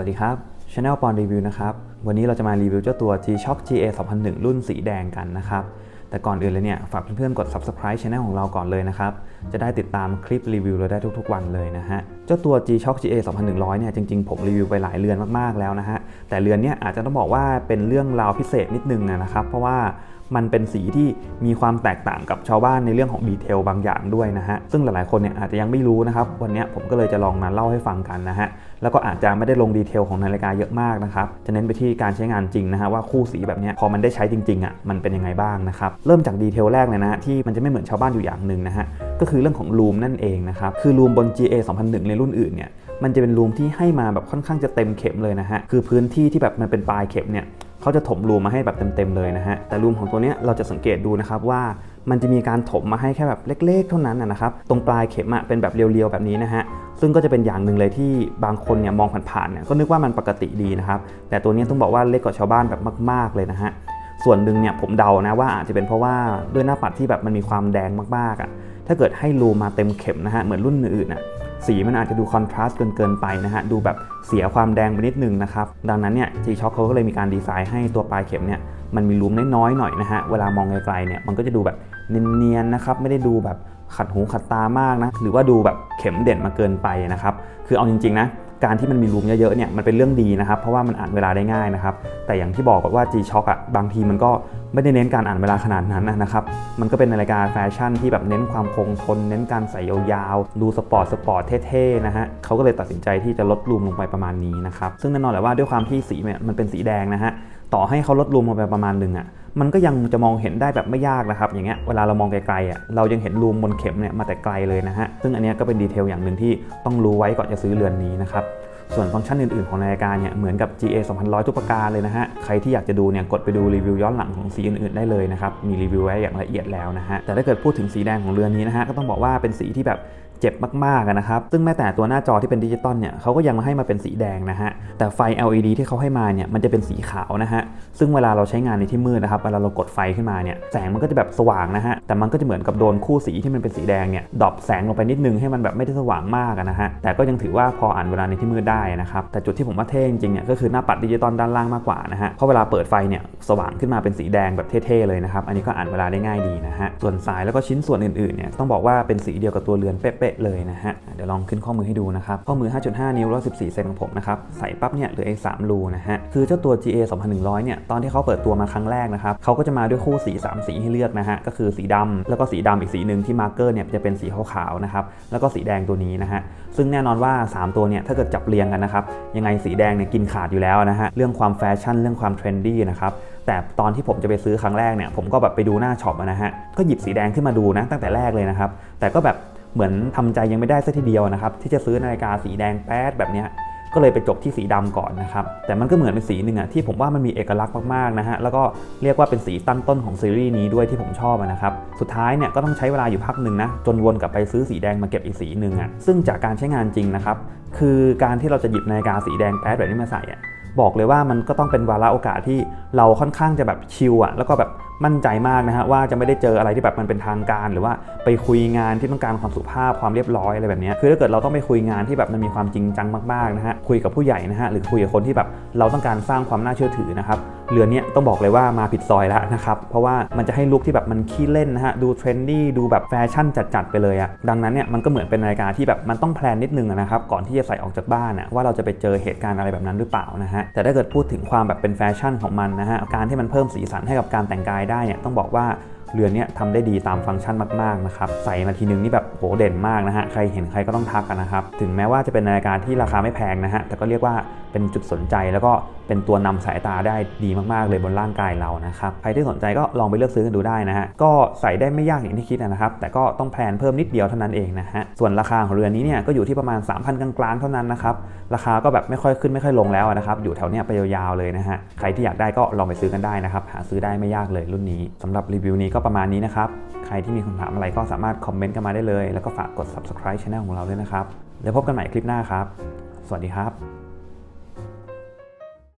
วัสดีครับ Channel ปอนรีวิวนะครับ วันนี้เราจะมารีวิวเจ้าตัว G-Shock GA 2001 รุ่นสีแดงกันนะครับ แต่ก่อนอื่นเลยเนี่ย ฝากเพื่อนๆ กด Subscribe Channel ของเราก่อนเลยนะครับ จะได้ติดตามคลิปรีวิวเราได้ทุกๆ วันเลยนะฮะ เจ้าตัว G-Shock GA 2100 เนี่ย จริงๆ ผมรีวิวไปหลายเรือนมากๆ แล้วนะฮะ แต่เรือนเนี่ยอาจจะต้องบอกว่าเป็นเรื่องราวพิเศษนิดนึงนะครับ เพราะว่า มันเป็นสีที่มีความแตกต่างกับชาวบ้านในเรื่องของดีเทลบางอย่างด้วยนะฮะ ซึ่งหลายๆคนเนี่ยอาจจะยังไม่รู้นะครับ วันนี้ผมก็เลยจะลองมาเล่าให้ฟังกันนะฮะ แล้วก็อาจจะไม่ได้ลงดีเทลของนาฬิกาเยอะมากนะครับ จะเน้นไปที่การใช้งานจริงนะฮะว่าคู่สีแบบนี้พอมันได้ใช้จริงๆอะมันเป็นยังไงบ้างนะครับ เริ่มจากดีเทลแรกเลยนะฮะที่มันจะไม่เหมือนชาวบ้านอยู่อย่างหนึ่งนะฮะ ก็คือเรื่องของลูมนั่นเองนะครับ คือลูมบน GA 2001 ในรุ่นอื่นเนี่ยมันจะเป็นรูมที่ให้มาแบบค่อนข้างจะเต็มเข็มเลยนะฮะ คือพื้นที่ที่แบบมันเป็นปลายเข็มเนี่ย เขาจะถมรูมาให้แบบเต็มๆเลยนะฮะ แต่รูมของตัวนี้เราจะสังเกตดูนะครับว่ามันจะมีการถมมาให้แค่แบบเล็ก ๆ เท่านั้นนะครับ ตรงปลายเข็มอะเป็นแบบเรียวๆแบบนี้นะฮะ ซึ่งก็จะเป็นอย่างหนึ่งเลยที่บางคนเนี่ยมองผ่านๆเนี่ยก็นึกว่ามันปกติดีนะครับ แต่ตัวนี้ต้องบอกว่าเล็กกว่าชาวบ้านแบบมาก ๆเลยนะฮะ ส่วนหนึ่งเนี่ยผมเดานะว่าอาจจะเป็นเพราะว่าด้วยหน้าปัดที่แบบมันมีความแดงมากๆอะ่ะ ถ้าเกิดให้รูมาเต็มเข็มนะฮะเหมือนรุ่นอื่นๆน่ะ สีมันอาจจะดูคอนทราสต์เกินเกินไปนะฮะ ดูแบบเสียความแดงไปนิดนึงนะครับ ดังนั้นเนี่ย G-Shock เขาก็เลยมีการดีไซน์ให้ตัวปลายเข็มเนี่ยมันมีรูมน้อยๆหน่อยนะฮะ เวลามองไกลๆเนี่ยมันก็จะดูแบบเนียนๆนะครับ ไม่ได้ดูแบบขัดหูขัดตามากนะ หรือว่าดูแบบเข็มเด่นมาเกินไปนะครับ คือเอาจริงๆนะการที่มันมีรูมเยอะๆเนี่ยมันเป็นเรื่องดีนะครับ เพราะว่ามันอ่านเวลาได้ง่ายนะครับ แต่อย่างที่บอกกับว่า G-Shock อะบางทีมันก็ ไม่ได้เน้นการอ่านเวลาขนาดนั้นนะครับ มันก็เป็นนาฬิกาแฟชั่นที่แบบเน้นความคงทน เน้นการใส่ยาวๆ ดูสปอร์ตสปอร์ตเท่ๆนะฮะเขาก็เลยตัดสินใจที่จะลดรูมลงไปประมาณนี้นะครับ ซึ่งแน่นอนแหละว่าด้วยความที่สีเนี่ยมันเป็นสีแดงนะฮะ ต่อให้เขาลดรูมลงไปประมาณหนึ่งอะ มันก็ยังจะมองเห็นได้แบบไม่ยากนะครับ อย่างเงี้ย เวลาเรามองไกลๆอะ เรายังเห็นรูมบนเข็มเนี่ยมาแต่ไกลเลยนะฮะ ซึ่งอันเนี้ยก็เป็นดีเทลอย่างหนึ่งที่ต้องรู้ไว้ก่อนจะซื้อเรือนนี้นะครับ ส่วนฟังก์ชันอื่น ๆ ของรายการเนี่ยเหมือนกับ GA 2100 ทุกประการเลยนะฮะ ใครที่อยากจะดูเนี่ยกดไปดูรีวิวย้อนหลังของสีอื่น ๆ ได้เลยนะครับ มีรีวิวไว้อย่างละเอียดแล้วนะฮะ แต่ถ้าเกิดพูดถึงสีแดงของเรือนนี้นะฮะก็ต้องบอกว่าเป็นสีที่แบบ เจ็บมากๆนะครับ ซึ่งแม้แต่ตัวหน้าจอที่เป็นดิจิตอลเนี่ยเขาก็ยังมาให้มาเป็นสีแดงนะฮะ แต่ไฟ LED ที่เขาให้มาเนี่ยมันจะเป็นสีขาวนะฮะ ซึ่งเวลาเราใช้งานในที่มืดนะครับ เวลาเรากดไฟขึ้นมาเนี่ย แสงมันก็จะแบบสว่างนะฮะ แต่มันก็จะเหมือนกับโดนคู่สีที่มันเป็นสีแดงเนี่ยดรอปแสงลงไปนิดนึงให้มันแบบไม่ได้สว่างมากนะฮะ แต่ก็ยังถือว่าพออ่านเวลาในที่มืดได้นะครับ แต่จุดที่ผมว่าเท่จริงเนี่ยก็คือหน้าปัดดิจิตอลด้านล่างมากกว่านะฮะ เพราะเวลาเปิดไฟเนี่ยสว่างขึ้นมาเป็นสีแดงแบบเท่ๆเลยนะครับ อันนี้ก็อ่านเวลาได้ง่ายดีนะฮะ ส่วนสายแล้วก็ชิ้นส่วนอื่นๆเนี่ยต้องบอกว่าเป็นสีเดียวกับตัวเรือนเป๊ะๆเลยนะฮะ เดี๋ยวลองขึ้นข้อมือให้ดูนะครับ ข้อมือ 5.5 นิ้วแล้ว14 เซนของผมนะครับ ใส่ปั๊บเนี่ยเหลืออีก3รูนะฮะ คือเจ้าตัว GA 2100 เนี่ย ตอนที่เขาเปิดตัวมาครั้งแรกนะครับเขาก็จะมาด้วยคู่สี 3 สีให้เลือกนะฮะ ก็คือสีดำแล้วก็สีดำอีกสีหนึ่งที่มาร์เกอร์เนี่ยจะเป็นสีขาวๆนะครับ แล้วก็สีแดงตัวนี้นะฮะ ซึ่งแน่นอนว่า 3 ตัวเนี่ยถ้าเกิดจับเรียงกันนะครับ ยังไงสีแดงเนี่ยกินขาดอยู่แล้วนะฮะ เรื่องความแฟชั่นเรื่องความเทรนดี้นะครับแต่ตอนที่ผมจะไปซื้อครั้งแรกเนี่ยผมก็แบบไปดูหน้าช็อปนะฮะก็หยิบสีแดงขึ้นมาดูนะตั้งแต่แรกเลยนะครับแต่ก็แบบ เหมือนทำใจยังไม่ได้สักทีเดียวนะครับ ที่จะซื้อนาฬิกาสีแดงแป๊ดแบบนี้ก็เลยไปจบที่สีดำก่อนนะครับ แต่มันก็เหมือนเป็นสีหนึ่งอะที่ผมว่ามันมีเอกลักษณ์มากๆนะฮะ แล้วก็เรียกว่าเป็นสีตั้งต้นของซีรีส์นี้ด้วยที่ผมชอบนะครับ สุดท้ายเนี่ยก็ต้องใช้เวลาอยู่พักหนึ่งนะ จนวนกลับไปซื้อสีแดงมาเก็บอีกสีหนึ่งอะซึ่งจากการใช้งานจริงนะครับ คือการที่เราจะหยิบนาฬิกาสีแดงแป๊ดแบบนี้มาใส่อะ บอกเลยว่ามันก็ต้องเป็นวาระโอกาสที่เราค่อนข้างจะแบบชิลอะแล้วก็แบบมั่นใจมากนะฮะว่าจะไม่ได้เจออะไรที่แบบมันเป็นทางการ หรือว่าไปคุยงานที่ต้องการความสุภาพความเรียบร้อยอะไรแบบนี้คือถ้าเกิดเราต้องไปคุยงานที่แบบมันมีความจริงจังมากๆนะฮะคุยกับผู้ใหญ่นะฮะหรือคุยกับคนที่แบบเราต้องการสร้างความน่าเชื่อถือนะครับ เรือนนี้ต้องบอกเลยว่ามาผิดซอยแล้วนะครับ เพราะว่ามันจะให้ลุคที่แบบมันขี้เล่นนะฮะ ดูเทรนดี้ ดูแบบแฟชั่นจัดๆไปเลยอะดังนั้นเนี่ยมันก็เหมือนเป็นนาฬิกาที่แบบมันต้องแพลนนิดนึงนะครับ ก่อนที่จะใส่ออกจากบ้านอะว่าเราจะไปเจอเหตุการณ์อะไรแบบนั้นหรือเปล่านะฮะ แต่ถ้าเกิดพูดถึงความแบบเป็นแฟชั่นของมันนะฮะ การที่มันเพิ่มสีสันให้กับการแต่งกายได้เนี่ยต้องบอกว่า เรือนนี้ทำได้ดีตามฟังก์ชันมากๆนะครับใส่มาทีนึงนี่แบบโหเด่นมากนะฮะใครเห็นใครก็ต้องทักกันนะครับถึงแม้ว่าจะเป็นนาฬิกาที่ราคาไม่แพงนะฮะแต่ก็เรียกว่าเป็นจุดสนใจแล้วก็เป็นตัวนำสายตาได้ดีมากๆเลยบนร่างกายเรานะครับใครที่สนใจก็ลองไปเลือกซื้อกันดูได้นะฮะก็ใส่ได้ไม่ยากอย่างที่คิดนะครับแต่ก็ต้องแพลนเพิ่มนิดเดียวเท่านั้นเองนะฮะส่วนราคาของเรือนนี้เนี่ยก็อยู่ที่ประมาณ 3,000 กลางๆเท่านั้นนะครับราคาก็แบบไม่ค่อยขึ้นไม่ค่อยลงแล้วนะครับอยู่แถวเนี้ยไปยาวๆเลยนะฮะใครที่อยากได้ก็ลองไปซื้อกันได้นะครับหาซื้อได้ไม่ยากเลยรุ่นนี้สำหรับรีวิวนี้ก็ประมาณนี้นะครับ ใครที่มีคำถามอะไรก็สามารถคอมเมนต์กันมาได้เลย แล้วก็ฝากกด subscribe channel ของเราด้วยนะครับ แล้วพบกันใหม่คลิปหน้าครับ สวัสดีครับ